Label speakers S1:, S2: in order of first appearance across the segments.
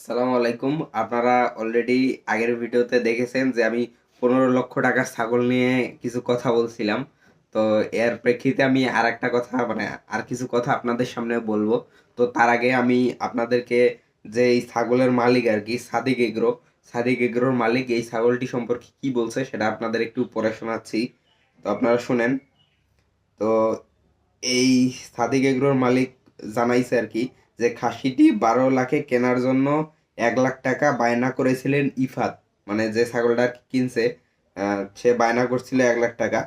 S1: আসসালামু আলাইকুম। আপনারা অলরেডি আগের ভিডিওতে দেখেছেন যে আমি পনেরো লক্ষ টাকার ছাগল নিয়ে কিছু কথা বলছিলাম। তো এর প্রেক্ষিতে আমি আর একটা কথা মানে আর কিছু কথা আপনাদের সামনে বলব। তো তার আগে আমি আপনাদেরকে যে এই ছাগলের মালিক আর কি, সাদিক এগ্রো, সাদিক এগ্রোর মালিক এই ছাগলটি সম্পর্কে কি বলছে সেটা আপনাদের একটু পড়ে শোনাচ্ছি। তো আপনারা শুনেন। তো এই সাদিক এগ্রোর মালিক জানাইছে আর কি যে খাসিটি বারো লাখে কেনার জন্য এক লাখ টাকা বায়না করেছিলেন ইফাত। মানে যে ছাগলটা কিনছে সে বায়না করছিল এক লাখ টাকা।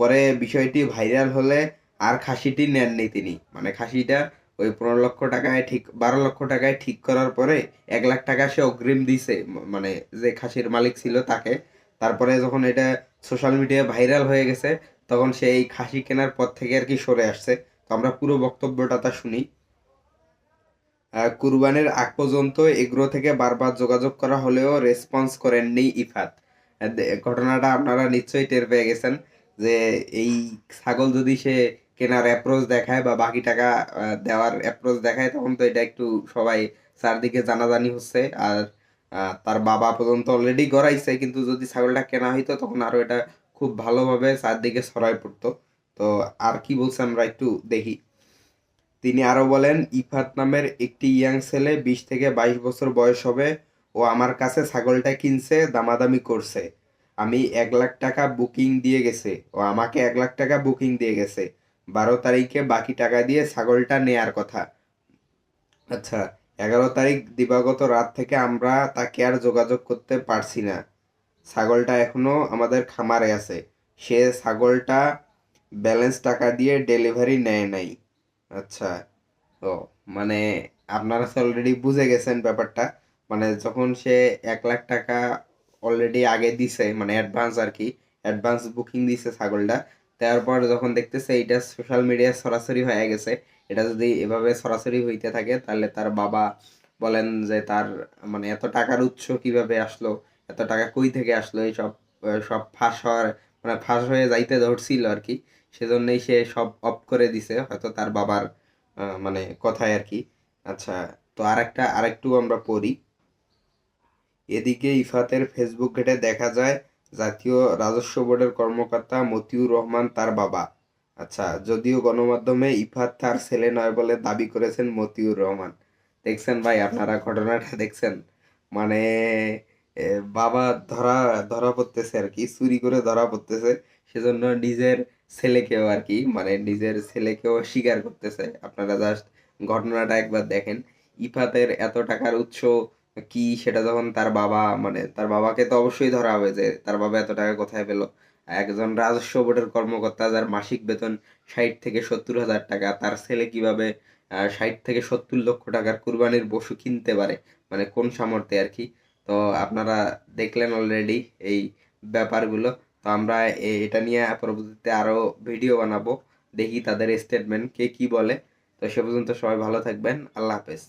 S1: পরে বিষয়টি ভাইরাল হলে আর খাসিটি নেননি তিনি। মানে খাসিটা ওই পনেরো লক্ষ টাকায় ঠিক, বারো লক্ষ টাকায় ঠিক করার পরে এক লাখ টাকা সে অগ্রিম দিছে। মানে যে খাসির মালিক ছিল তাকে। তারপরে যখন এটা সোশ্যাল মিডিয়ায় ভাইরাল হয়ে গেছে, তখন সে এই খাসি কেনার পর থেকে আর কি সরে আসছে। তো আমরা পুরো বক্তব্যটা তা শুনি। কুরবানির আগ পর্যন্ত এগ্রো থেকে বারবার যোগাযোগ করা হলেও রেসপন্স করেননি ইফাত। ঘটনাটা আপনারা নিশ্চয়ই টের পেয়ে গেছেন যে এই ছাগল যদি সে কেনার অ্যাপ্রোচ দেখায় বা বাকি টাকা দেওয়ার অ্যাপ্রোচ দেখায়, তখন তো এটা একটু সবাই চারদিকে জানাজানি হচ্ছে। আর তার বাবা পর্যন্ত অলরেডি গড়াইছে, কিন্তু যদি ছাগলটা কেনা হইতো, তখন আরও এটা খুব ভালোভাবে চারদিকে ছড়াই পড়তো। তো আর কি বলছে আমরা একটু দেখি। তিনি আরও বলেন, ইফাত নামের একটি ইয়াং ছেলে বিশ থেকে বাইশ বছর বয়স হবে ও আমার কাছে ছাগলটা কিনছে, দামাদামি করছে। আমি এক লাখ টাকা বুকিং দিয়ে গেছে, ও আমাকে এক লাখ টাকা বুকিং দিয়ে গেছে। বারো তারিখে বাকি টাকা দিয়ে ছাগলটা নেয়ার কথা। আচ্ছা এগারো তারিখ দিবাগত রাত থেকে আমরা তাকে আর যোগাযোগ করতে পারছি না। ছাগলটা এখনও আমাদের খামারে আছে। সে ছাগলটা ব্যালেন্স টাকা দিয়ে ডেলিভারি নেয় নাই। আচ্ছা ও মানে আপনারা অলরেডি বুঝে গেছেন ব্যাপারটা। মানে যখন সে এক লাখ টাকা অলরেডি আগে দিছে মানে অ্যাডভান্স আর কি অ্যাডভান্স বুকিং দিছে ছাগলটা, তারপর যখন দেখতেছে এইটা সোশ্যাল মিডিয়ায় সরাসরি হয়ে গেছে, এটা যদি এভাবে সরাসরি হইতে থাকে, তাহলে তার বাবা বলেন যে তার মানে এত টাকার উৎস কীভাবে আসলো, এত টাকা কই থেকে আসলো এই সব সব ফাঁস হওয়ার মানে ফাঁস হয়ে যাইতে ধরছিল আর কি। সেজন্যই সে সব অফ করে দিছে, হয়তো তার বাবার মানে কথায় আর কি। আচ্ছা তো আর আরেকটা, আরেকটু আমরা পড়ি। এদিকে ইফাতের ফেসবুক ঘেটে দেখা যায়, জাতীয় রাজস্ব বোর্ডের কর্মকর্তা মতিউর রহমান তার বাবা। আচ্ছা যদিও গণমাধ্যমে ইফাত তার ছেলে নয় বলে দাবি করেছেন মতিউর রহমান। দেখছেন ভাই আপনারা ঘটনাটা দেখছেন? মানে বাবা ধরা ধরা পড়তেছে আর কি, চুরি করে ধরা পড়তেছে। সেজন্য নিজের ছেলেকেও আর কি মানে নিজের ছেলেকেও স্বীকার করতেছে। আপনারা জাস্ট ঘটনাটা একবার দেখেন। ইফাতের এত টাকার উৎস কি, সেটা যখন তার বাবা মানে তার বাবাকে তো অবশ্যই ধরা হবে যে তার বাবা এত টাকা কোথায় পেল? একজন রাজস্ব বোর্ডের কর্মকর্তা যার মাসিক বেতন ষাট থেকে সত্তর হাজার টাকা, তার ছেলে কীভাবে ষাট থেকে সত্তর লক্ষ টাকার কুরবানির পশু কিনতে পারে? মানে কোন সামর্থ্যে আর কি তো আপনারা দেখলেন অলরেডি এই ব্যাপারগুলো। তো আমরা এটা নিয়ে পরবর্তীতে আরও ভিডিও বানাবো। দেখি তাদের স্টেটমেন্ট কে কি বলে। তো সে পর্যন্ত সবাই ভালো থাকবেন। আল্লাহ হাফেজ।